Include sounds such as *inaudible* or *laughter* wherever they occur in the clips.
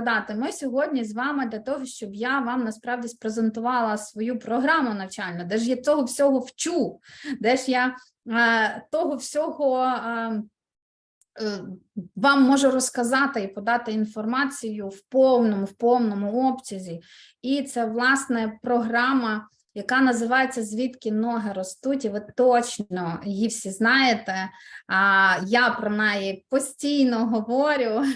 передати. Ми сьогодні з вами для того, щоб я вам насправді спрезентувала свою програму навчальну, де ж я цього всього вчу, де ж я е, того всього. Е, е, вам можу розказати і подати інформацію в повному, в повному обсязі. І це, власне, програма, яка називається Звідки ноги ростуть, і ви точно її всі знаєте. Я про неї постійно говорю. *laughs*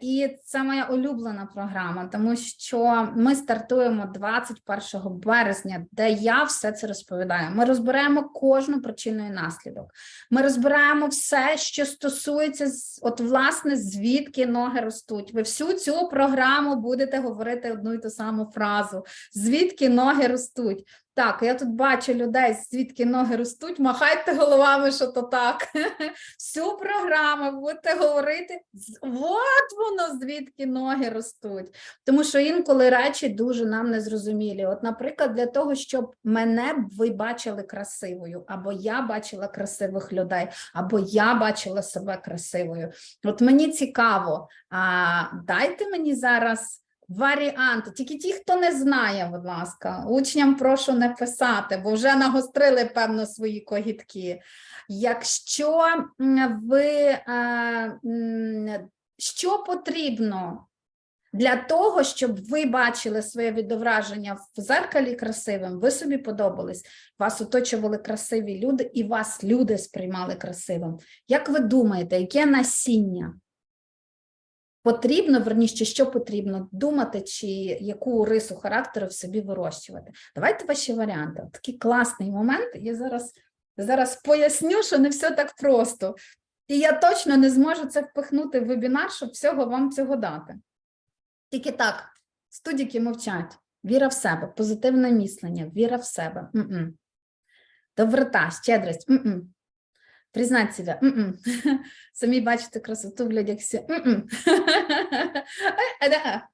І це моя улюблена програма, тому що ми стартуємо 21 березня, де я все це розповідаю. Ми розбираємо кожну причину і наслідок. Ми розбираємо все, що стосується от власне звідки ноги ростуть. Ви всю цю програму будете говорити одну і ту саму фразу: звідки ноги ростуть. Так, я тут бачу людей, звідки ноги ростуть. Махайте головами, що то так. *laughs* Всю програму будете говорити. От воно звідки ноги ростуть. Тому що інколи речі дуже нам незрозумілі. От, наприклад, для того, щоб мене ви бачили красивою, або я бачила красивих людей, або я бачила себе красивою. От мені цікаво, а дайте мені зараз. Варіанти, тільки ті, хто не знає, будь ласка, учням прошу не писати, бо вже нагострили, певно, свої когітки. Якщо ви е, що потрібно для того, щоб ви бачили своє відображення в зеркалі красивим, ви собі подобались, вас оточували красиві люди, і вас люди сприймали красивим. Як ви думаєте, яке насіння? Потрібно, верніше, що потрібно думати, чи яку рису характеру в собі вирощувати. Давайте ваші варіанти. Такий класний момент. Я зараз, зараз поясню, що не все так просто. І я точно не зможу це впихнути в вебінар, щоб всього вам цього дати. Тільки так, студіки мовчать. Віра в себе, позитивне мислення, віра в себе. М-м. Доброта, щедрість. М-м. Признать себе. М-м. *laughs* Самі бачите красоту в людях всі. М-м. *laughs* Е, да.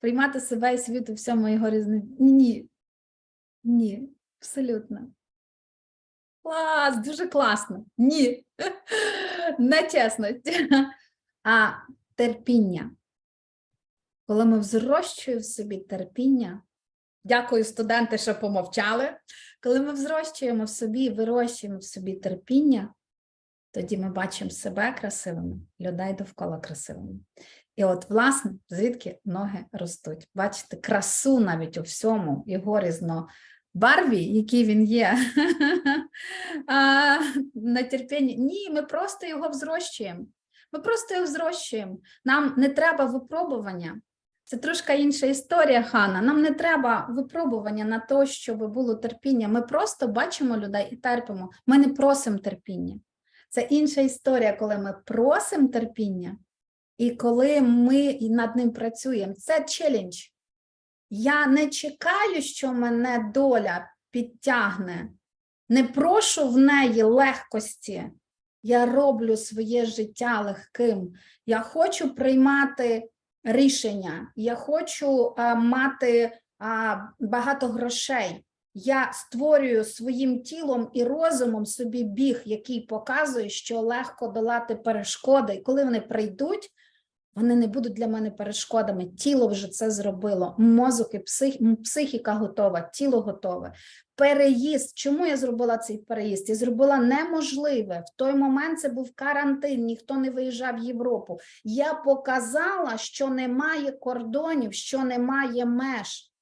Приймати себе і світ у всьому його різни. Ні. Ні, абсолютно. Клас, дуже класно. Ні. *laughs* Нечесність. А терпіння. Коли ми взрощуємо в собі терпіння, дякую, студенти, що помовчали. Коли ми взрощуємо в собі, вирощуємо в собі терпіння, тоді ми бачимо себе красивими, людей довкола красивими. І от, власне, звідки ноги ростуть. Бачите, красу навіть у всьому, його різнобарві, який він є. *laughs* на терпінні. Ні, ми просто його взрощуємо. Ми просто його взрощуємо. Нам не треба випробування. Це трошки інша історія, Хана. Нам не треба випробування на те, щоб було терпіння. Ми просто бачимо людей і терпимо. Ми не просимо терпіння. Це інша історія, коли ми просимо терпіння, і коли ми над ним працюємо. Це челендж. Я не чекаю, що мене доля підтягне, не прошу в неї легкості. Я роблю своє життя легким. Я хочу приймати рішення, я хочу а, мати а, багато грошей. Я створюю своїм тілом і розумом собі біг, який показує, що легко долати перешкоди. І коли вони прийдуть, вони не будуть для мене перешкодами. Тіло вже це зробило. Мозок і псих, психіка готова, тіло готове. Переїзд. Чому я зробила цей переїзд? Я зробила неможливе. В той момент це був карантин, ніхто не виїжджав в Європу. Я показала, що немає кордонів, що немає меж.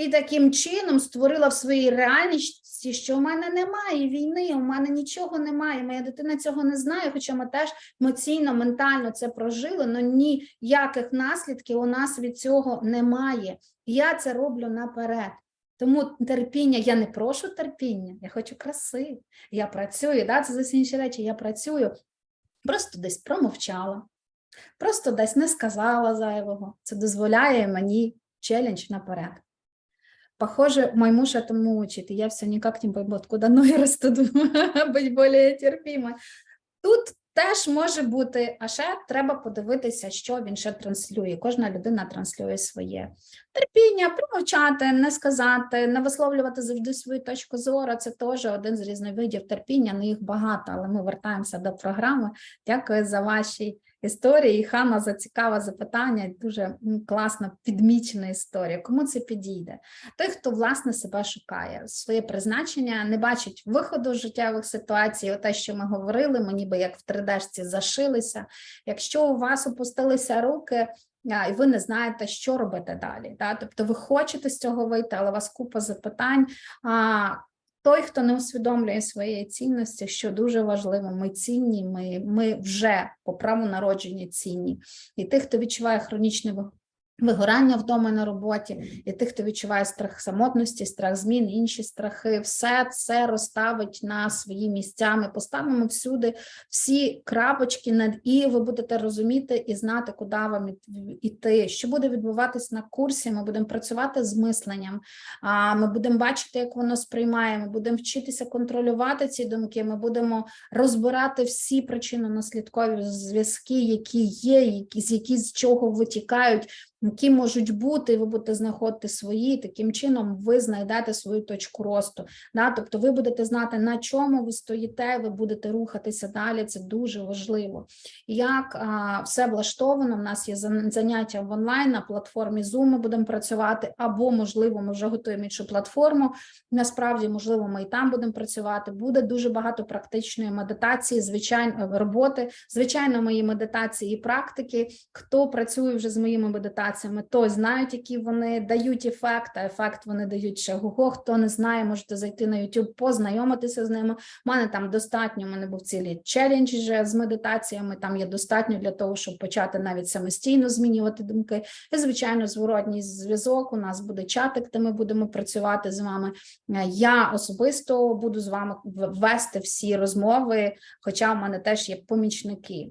І таким чином створила в своїй реальності, що в мене немає війни, у мене нічого немає. Моя дитина цього не знає, хоча ми теж емоційно, ментально це прожили, але ніяких наслідків у нас від цього немає. Я це роблю наперед. Тому терпіння, я не прошу терпіння, я хочу краси. Я працюю, да, це зовсім інші речі. Я працюю, просто десь промовчала, просто десь не сказала зайвого. Це дозволяє мені челендж наперед. Похоже, мой муж этому учит, и я все никак не пойму, откуда ноги растут, *laughs* быть более терпимой. Тут Теж може бути, а ще треба подивитися, що він ще транслює. Кожна людина транслює своє терпіння, промовчати, не сказати, не висловлювати завжди свою точку зору. Це теж один з різновидів терпіння. Ну їх багато, але ми вертаємося до програми. Дякую за ваші історії. Хана за цікаве запитання. Дуже м, класно підмічена історія. Кому це підійде? Той, хто власне себе шукає, своє призначення, не бачить виходу з життєвих ситуацій. Те, що ми говорили, ми ніби як в 3D-шці зашилися. Якщо у вас опустилися руки. І ви не знаєте, що робити далі. Да? Тобто ви хочете з цього вийти, але у вас купа запитань. А, той, хто не усвідомлює своєї цінності, що дуже важливо, ми цінні, ми, ми вже по праву народження цінні. І тих, хто відчуває хронічне вигорання вдома на роботі, і тих, хто відчуває страх самотності, страх змін, інші страхи, все це розставить на свої місця. Ми поставимо всюди всі крапочки над і, ви будете розуміти і знати, куди вам іти. Що буде відбуватись на курсі? Ми будемо працювати з мисленням. Ми будемо бачити, як воно сприймає. Ми будемо вчитися контролювати ці думки. Ми будемо розбирати всі причинно-наслідкові зв'язки, які є, які з які з чого витікають. Які можуть бути, і ви будете знаходити свої, таким чином ви знайдете свою точку росту. Да? Тобто ви будете знати, на чому ви стоїте, ви будете рухатися далі. Це дуже важливо. Як а, все влаштовано, в нас є заняття в онлайн на платформі Zoom ми будемо працювати, або, можливо, ми вже готуємо іншу платформу. Насправді, можливо, ми і там будемо працювати. Буде дуже багато практичної медитації, звичайно, роботи, звичайно, мої медитації і практики. Хто працює вже з моїми медитаціями, той знають, які вони дають ефект, а ефект вони дають ще гого. Хто не знає, можете зайти на YouTube, познайомитися з ними. У мене там достатньо. У мене був цілий челендж з медитаціями. Там є достатньо для того, щоб почати навіть самостійно змінювати думки. І звичайно, зворотній зв'язок. У нас буде чатик, де ми будемо працювати з вами. Я особисто буду з вами вести всі розмови, хоча в мене теж є помічники.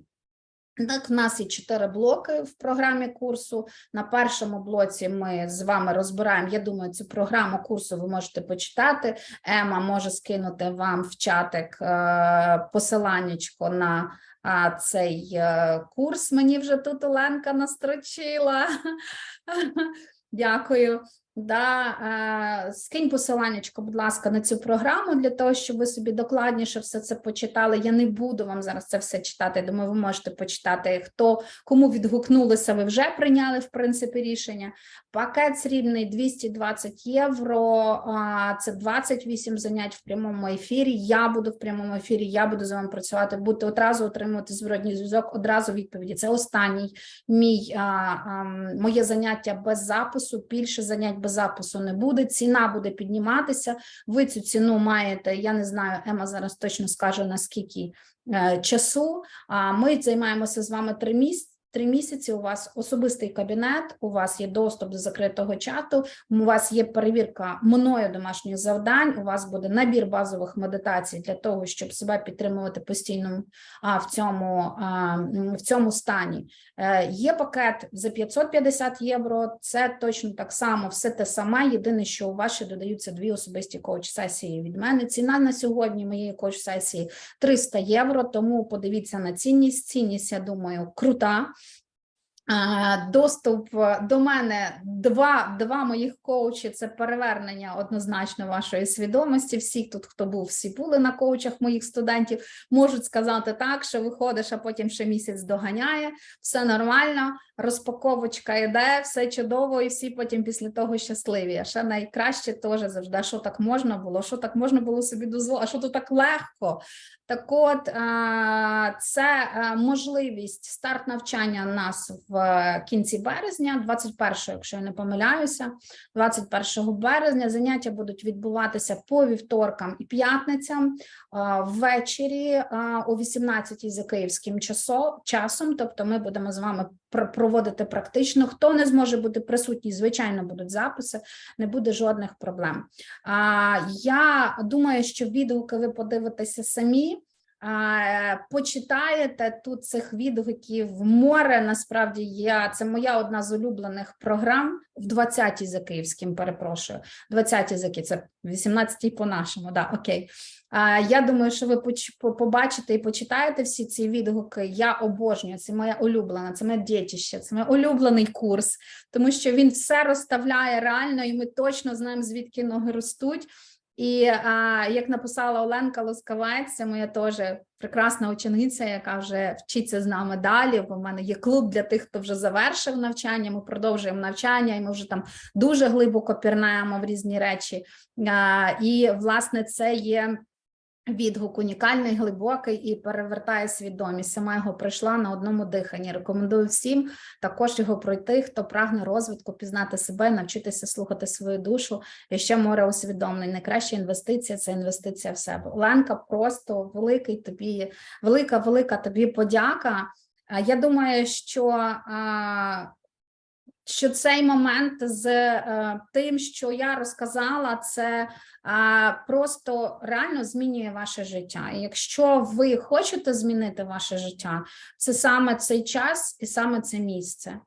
Так, в нас є чотири блоки в програмі курсу. На першому блоці ми з вами розбираємо. Я думаю, цю програму курсу ви можете почитати. Ема може скинути вам в чатик е, посиланнячко на цей е, курс. Мені вже тут Оленка настрочила. *laughs* Дякую. Да, е, скинь посиланнячко, будь ласка, на цю програму для того, щоб ви собі докладніше все це почитали. Я не буду вам зараз це все читати. Думаю, ви можете почитати. Хто кому відгукнулося, ви вже прийняли в принципі рішення. Пакет срібний 220 євро. Це 28 занять в прямому ефірі. Я буду в прямому ефірі. Я буду з вами працювати. Будете одразу отримувати зворотній зв'язок, одразу відповіді. Це останній мій моє заняття без запису. Більше занять без запису не буде. Ціна буде підніматися. Ви цю ціну маєте. Я не знаю, Ема зараз точно скаже наскільки е, часу. А ми займаємося з вами три місяці. Три місяці у вас особистий кабінет, у вас є доступ до закритого чату, у вас є перевірка мною домашніх завдань. У вас буде набір базових медитацій для того, щоб себе підтримувати постійно в цьому в цьому стані. Е, Є пакет за 550 євро. Це точно так само, все те саме. Єдине, що у вас ще додаються дві особисті коуч-сесії від мене. Ціна на сьогодні моєї коуч-сесії 300 євро. Тому подивіться на цінність. Цінність, я думаю, крута. Доступ е, до мене два, два моїх коучі це перевернення однозначно вашої свідомості. Всі тут, хто був, всі були на коучах моїх студентів, можуть сказати так, що виходиш, а потім ще місяць доганяє, все нормально, розпаковочка йде, все чудово, і всі потім після того щасливі. А ще найкраще теж завжди, що так можна було, що так можна було собі дозволити, що тут так легко. Так от, е, це е, можливість старт навчання нас в кінці березня, 21-го, якщо я не помиляюся, 21 березня заняття будуть відбуватися по вівторкам і п'ятницям ввечері о 18-й за київським часом. Тобто, ми будемо з вами проводити практично. Хто не зможе бути присутній, звичайно, будуть записи, не буде жодних проблем. Я думаю, що відгуки ви подивитеся самі. Е, почитаєте тут цих відгуків море. Насправді я це моя одна з улюблених програм в 20-й за київським. Перепрошую, 20-й за Ки- це 18-й по нашому. Да, окей. Я думаю, що ви побачите і почитаєте всі ці відгуки. Я обожнюю. Це моя улюблена, це моє дітище, це мій улюблений курс, тому що він все розставляє реально, і ми точно знаємо, звідки ноги ростуть. І а, як написала Оленка Лоскавець, це моя теж прекрасна учениця, яка вже вчиться з нами далі. Бо в мене є клуб для тих, хто вже завершив навчання. Ми продовжуємо навчання, і ми вже там дуже глибоко пірнаємо в різні речі. А, і власне це є. Відгук унікальний, глибокий і перевертає свідомість. Сама його пройшла на одному диханні. Рекомендую всім також його пройти, хто прагне розвитку, пізнати себе, навчитися слухати свою душу. І ще море усвідомлень. Найкраща інвестиція це інвестиція в себе. Оленка, просто великий тобі, велика, велика тобі подяка. Я думаю, що що цей момент з е, тим, що я розказала, це просто реально змінює ваше життя. І якщо ви хочете змінити ваше життя, це саме цей час і саме це місце.